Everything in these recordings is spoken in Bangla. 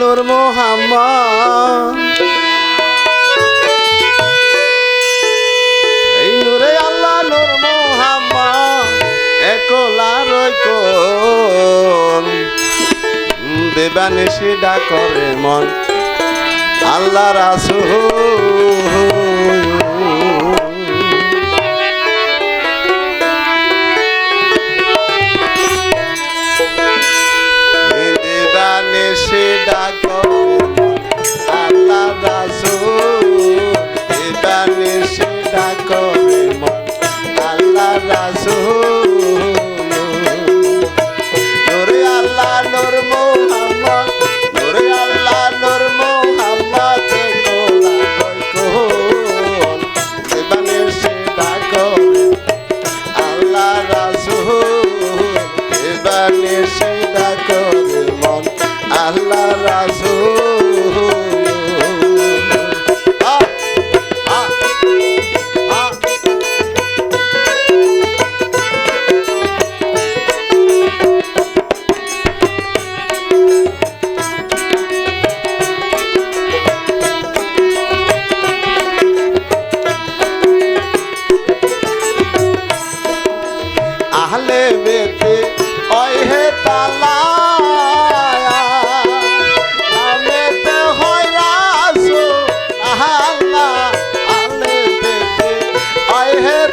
নূর মোহাম্মদ এই নূরে আল্লাহ নূর মোহাম্মদ একলা রইকন দেবানিশি ডাকরে মন আল্লাহ রাসূল।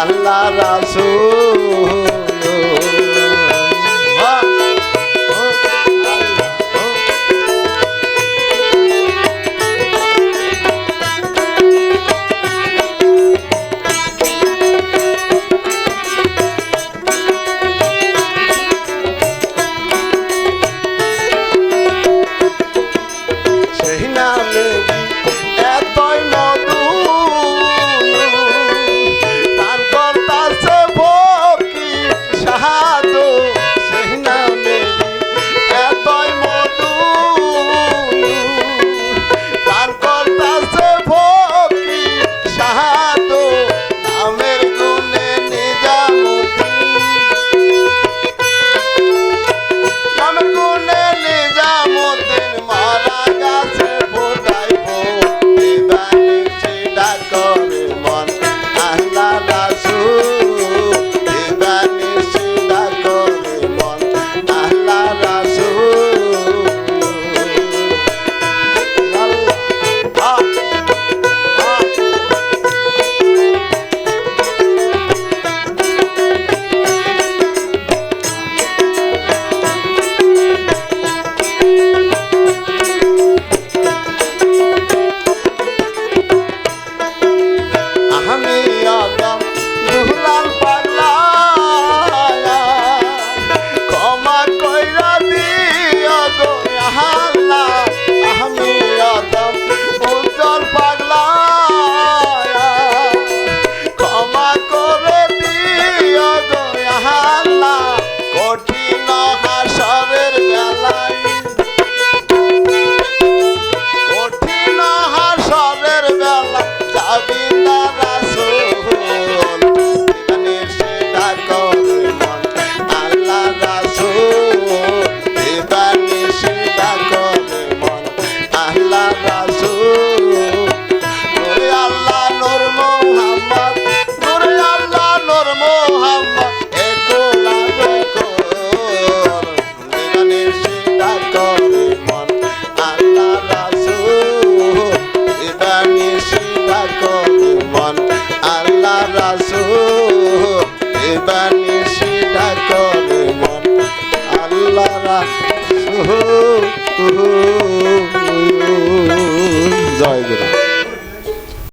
আল্লাহ রাসূল। বাবা সোহ